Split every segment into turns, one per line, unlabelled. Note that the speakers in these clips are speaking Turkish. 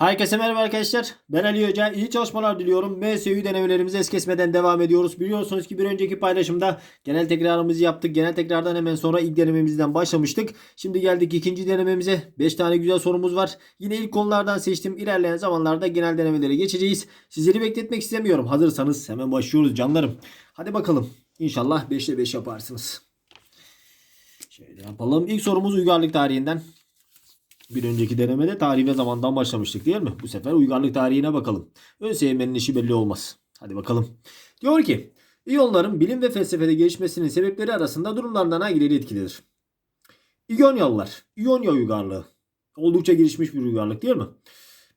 Herkese merhaba arkadaşlar. Ben Ali Hoca. İyi çalışmalar diliyorum. MSU denemelerimize es kesmeden devam ediyoruz. Biliyorsunuz ki bir önceki paylaşımda genel tekrarımızı yaptık. Genel tekrardan hemen sonra ilk denememizden başlamıştık. Şimdi geldik ikinci denememize. 5 tane güzel sorumuz var. Yine ilk konulardan seçtim. İlerleyen zamanlarda genel denemelere geçeceğiz. Sizleri bekletmek istemiyorum. Hazırsanız hemen başlıyoruz canlarım. Hadi bakalım. İnşallah 5'te 5 yaparsınız. Şöyle yapalım. İlk sorumuz uygarlık tarihinden. Bir önceki denemede tarih ve zamandan başlamıştık değil mi? Bu sefer uygarlık tarihine bakalım. Ön sevmenin işi belli olmaz. Hadi bakalım. Diyor ki İyonların bilim ve felsefede gelişmesinin sebepleri arasında durumlardan hangileri etkilidir? İyonyalılar. İyonya uygarlığı. Oldukça gelişmiş bir uygarlık değil mi?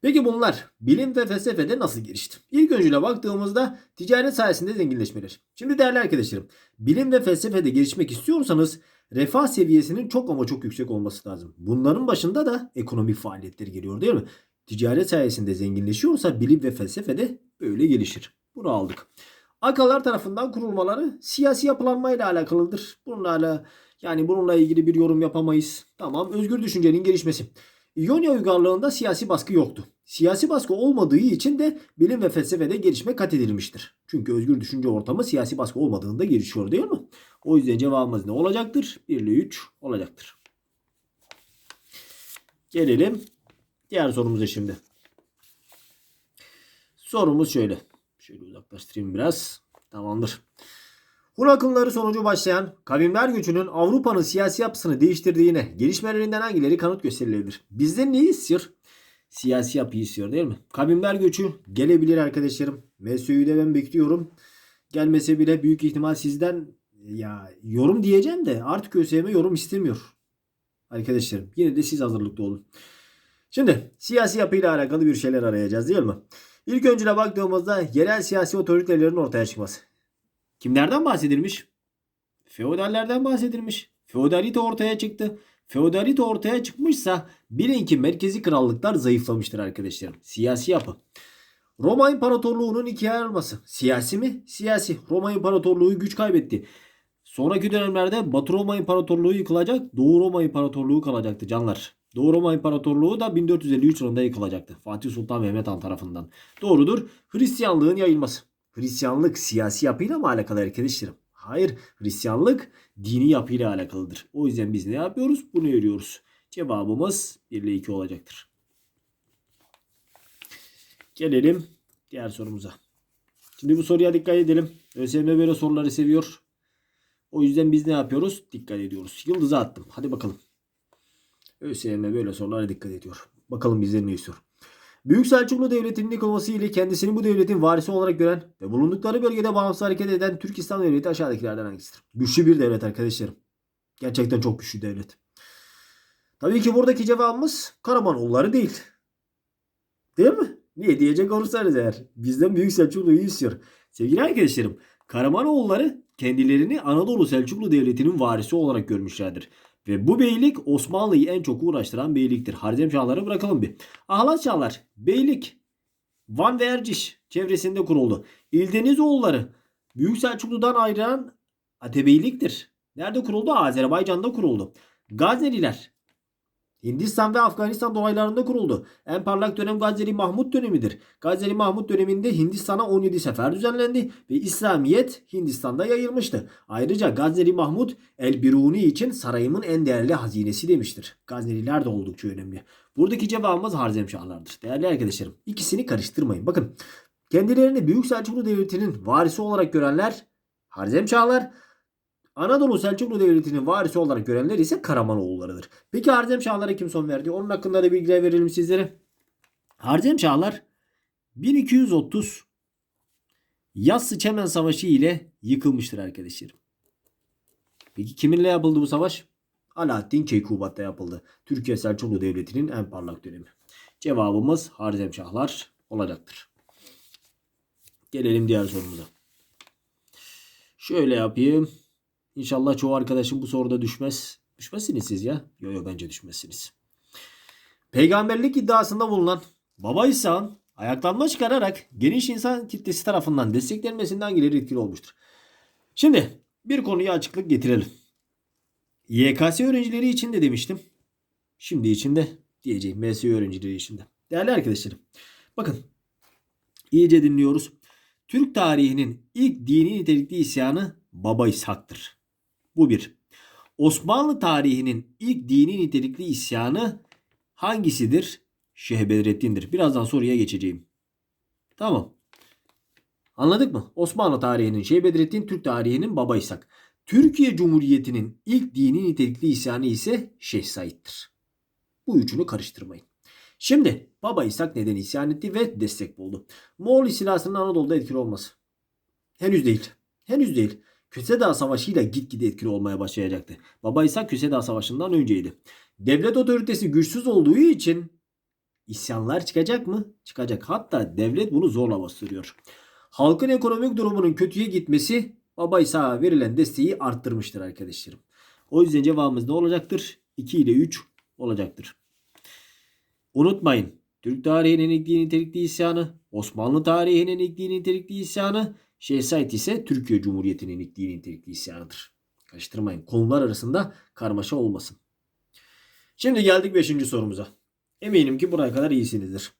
Peki bunlar bilim ve felsefede nasıl gelişti? İlk öncüle baktığımızda ticaret sayesinde zenginleşmeler. Şimdi değerli arkadaşlarım, bilim ve felsefede gelişmek istiyorsanız refah seviyesinin çok ama çok yüksek olması lazım. Bunların başında da ekonomik faaliyetler geliyor değil mi? Ticaret sayesinde zenginleşiyorsa bilim ve felsefede böyle gelişir. Bunu aldık. Akalar tarafından kurulmaları siyasi yapılanmayla alakalıdır. Bunlarla yani bununla ilgili bir yorum yapamayız. Tamam özgür düşüncenin gelişmesi. İonya uygarlığında siyasi baskı yoktu. Siyasi baskı olmadığı için de bilim ve felsefede gelişme kat edilmiştir. Çünkü özgür düşünce ortamı siyasi baskı olmadığında gelişiyor değil mi? O yüzden cevabımız ne olacaktır? 1 ile 3 olacaktır. Gelelim diğer sorumuza şimdi. Sorumuz şöyle. Şöyle uzaklaştırayım biraz. Tamamdır. Hun akımları sonucu başlayan kavimler göçünün Avrupa'nın siyasi yapısını değiştirdiğine gelişmelerinden hangileri kanıt gösterilebilir? Bizden neyi istiyor? Siyasi yapıyı istiyor değil mi? Kavimler göçü gelebilir arkadaşlarım. MSU'yu de ben bekliyorum. Gelmese bile büyük ihtimal sizden ya yorum diyeceğim de artık ÖSYM yorum istemiyor. Arkadaşlarım yine de siz hazırlıklı olun. Şimdi siyasi yapıyla alakalı bir şeyler arayacağız değil mi? İlk öncüne baktığımızda yerel siyasi otoritelerin ortaya çıkması. Kimlerden bahsedilmiş? Feodallerden bahsedilmiş. Feodalite ortaya çıktı. Feodalite ortaya çıkmışsa bilin ki merkezi krallıklar zayıflamıştır arkadaşlarım. Siyasi yapı. Roma İmparatorluğu'nun ikiye ayrılması. Siyasi mi? Siyasi. Roma İmparatorluğu güç kaybetti. Sonraki dönemlerde Batı Roma İmparatorluğu yıkılacak. Doğu Roma İmparatorluğu kalacaktı canlar. Doğu Roma İmparatorluğu da 1453 yılında yıkılacaktı. Fatih Sultan Mehmet Han tarafından. Doğrudur. Hristiyanlığın yayılması. Hristiyanlık siyasi yapıyla mı alakalı arkadaşlarım? Hayır. Hristiyanlık dini yapıyla alakalıdır. O yüzden biz ne yapıyoruz? Bunu örüyoruz. Cevabımız 1 ile 2 olacaktır. Gelelim diğer sorumuza. Şimdi bu soruya dikkat edelim. ÖSYM böyle soruları seviyor. O yüzden biz ne yapıyoruz? Dikkat ediyoruz. Yıldız'a attım. Hadi bakalım. ÖSYM böyle sorulara dikkat ediyor. Bakalım bizden ne istiyor. Büyük Selçuklu Devleti'nin yıkılması ile kendisini bu devletin varisi olarak gören ve bulundukları bölgede bağımsız hareket eden Türk İslam Devleti aşağıdakilerden hangisidir? Güçlü bir devlet arkadaşlarım. Gerçekten çok güçlü devlet. Tabii ki buradaki cevabımız Karamanoğulları değil. Değil mi? Niye diyecek olursanız eğer. Bizden Büyük Selçuklu'yu istiyor. Sevgili arkadaşlarım Karamanoğulları kendilerini Anadolu Selçuklu Devleti'nin varisi olarak görmüşlerdir. Ve bu beylik Osmanlı'yı en çok uğraştıran beyliktir. Harzem Çağları bırakalım bir. Ahlat Çağlar, beylik Van ve Erciş çevresinde kuruldu. İldenizoğulları Büyük Selçuklu'dan ayrılan Atebeyliktir. Nerede kuruldu? Azerbaycan'da kuruldu. Gazneliler Hindistan ve Afganistan dolaylarında kuruldu. En parlak dönem Gazneli Mahmut dönemidir. Gazneli Mahmut döneminde Hindistan'a 17 sefer düzenlendi ve İslamiyet Hindistan'da yayılmıştı. Ayrıca Gazneli Mahmut El Biruni için sarayımın en değerli hazinesi demiştir. Gazneliler de oldukça önemli. Buradaki cevabımız Harzemşahlardır. Değerli arkadaşlarım ikisini karıştırmayın. Bakın kendilerini Büyük Selçuklu Devleti'nin varisi olarak görenler Harzemşahlar, Anadolu Selçuklu Devleti'nin varisi olarak görenler ise Karamanoğullarıdır. Peki Harzemşahlara kim son verdi? Onun hakkında da bilgiler verelim sizlere. Harzemşahlar 1230 Yassı Çemen Savaşı ile yıkılmıştır arkadaşlarım. Peki kiminle yapıldı bu savaş? Alaaddin Keykubat'ta yapıldı. Türkiye Selçuklu Devleti'nin en parlak dönemi. Cevabımız Harzemşahlar olacaktır. Gelelim diğer sorumuza. Şöyle yapayım. İnşallah çoğu arkadaşım bu soruda düşmez. Düşmezsiniz siz ya. Yok yok bence düşmezsiniz. Peygamberlik iddiasında bulunan Baba İsa'nın ayaklanma çıkararak geniş insan kitlesi tarafından desteklenmesinde hangileri etkili olmuştur? Şimdi bir konuya açıklık getirelim. YKS öğrencileri için de demiştim. Şimdi için de diyeceğim. MSU öğrencileri için de. Değerli arkadaşlarım. Bakın. iyice dinliyoruz. Türk tarihinin ilk dini nitelikli isyanı Baba İshak'tır. Bu bir. Osmanlı tarihinin ilk dini nitelikli isyanı hangisidir? Şeyh. Birazdan soruya geçeceğim. Tamam. Anladık mı? Osmanlı tarihinin Şeyh Türk tarihinin Baba İshak. Türkiye Cumhuriyeti'nin ilk dini nitelikli isyanı ise Şeyh Said'dir. Bu üçünü karıştırmayın. Şimdi Baba İshak neden isyan etti ve destek buldu? Moğol istilasının Anadolu'da etkili olması. Henüz değil. Henüz değil. Köse Savaşı ile gitgide etkili olmaya başlayacaktı. Baba İshak Köse Savaşı'ndan önceydi. Devlet otoritesi güçsüz olduğu için isyanlar çıkacak mı? Çıkacak. Hatta devlet bunu zorla bastırıyor. Halkın ekonomik durumunun kötüye gitmesi Baba İshak'a verilen desteği arttırmıştır arkadaşlarım. O yüzden cevabımız ne olacaktır? 2 ile 3 olacaktır. Unutmayın. Türk tarihinin ilk nitelikli isyanı, Osmanlı tarihinin ilk nitelikli isyanı, Şeyh Said ise Türkiye Cumhuriyeti'nin dini nitelikli isyanıdır. Karıştırmayın. Konular arasında karmaşa olmasın. Şimdi geldik 5. sorumuza. Eminim ki buraya kadar iyisinizdir.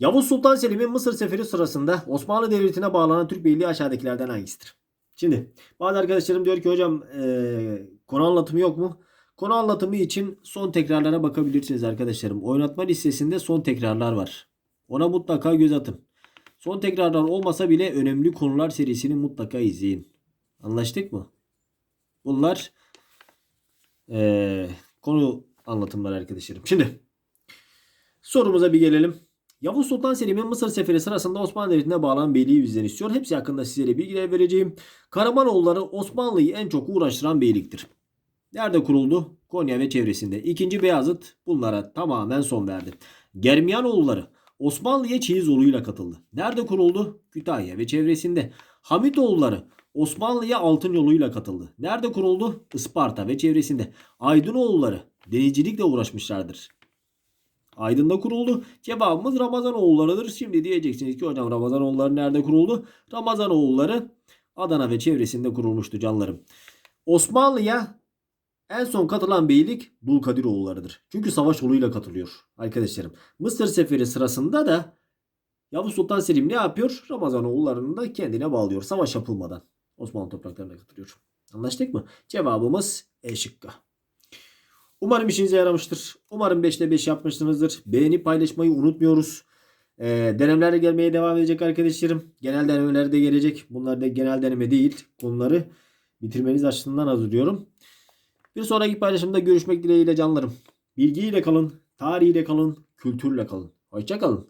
Yavuz Sultan Selim'in Mısır seferi sırasında Osmanlı Devleti'ne bağlanan Türk Beyliği aşağıdakilerden hangisidir? Şimdi bazı arkadaşlarım diyor ki hocam ee, konu anlatımı yok mu? Konu anlatımı için son tekrarlara bakabilirsiniz arkadaşlarım. Oynatma listesinde son tekrarlar var. Ona mutlaka göz atın. Son tekrarlar olmasa bile önemli konular serisini mutlaka izleyin. Anlaştık mı? Bunlar ee, konu anlatımları arkadaşlarım. Şimdi sorumuza bir gelelim. Yavuz Sultan Selim'in Mısır seferi sırasında Osmanlı Devleti'ne bağlanan beyliği bizden istiyor. Hepsi hakkında sizlere bilgiler vereceğim. Karamanoğulları Osmanlı'yı en çok uğraştıran beyliktir. Nerede kuruldu? Konya ve çevresinde. İkinci Beyazıt bunlara tamamen son verdi. Germiyanoğulları Osmanlı'ya Çeyizoğlu'yla katıldı. Nerede kuruldu? Kütahya ve çevresinde. Hamitoğulları Osmanlı'ya Altın yoluyla katıldı. Nerede kuruldu? Isparta ve çevresinde. Aydınoğulları denizcilikle uğraşmışlardır. Aydın'da kuruldu. Cevabımız Ramazanoğullarıdır. Şimdi diyeceksiniz ki hocam Ramazanoğulları nerede kuruldu? Ramazanoğulları Adana ve çevresinde kurulmuştu canlarım. Osmanlı'ya en son katılan beylik Dulkadiroğullarıdır. Çünkü savaş yoluyla katılıyor arkadaşlarım. Mısır seferi sırasında da Yavuz Sultan Selim ne yapıyor? Ramazanoğullarını da kendine bağlıyor. Savaş yapılmadan Osmanlı topraklarına katılıyor. Anlaştık mı? Cevabımız E şıkkı. Umarım işinize yaramıştır. Umarım 5'te 5 yapmışsınızdır. Beğenip paylaşmayı unutmuyoruz. Ee, denemeler de gelmeye devam edecek arkadaşlarım. Genel denemeler de gelecek. Bunlar da genel deneme değil. Konuları bitirmeniz açısından hazırlıyorum. Bir sonraki paylaşımda görüşmek dileğiyle canlarım. Bilgiyle kalın, tarihiyle kalın, kültürle kalın. Hoşçakalın.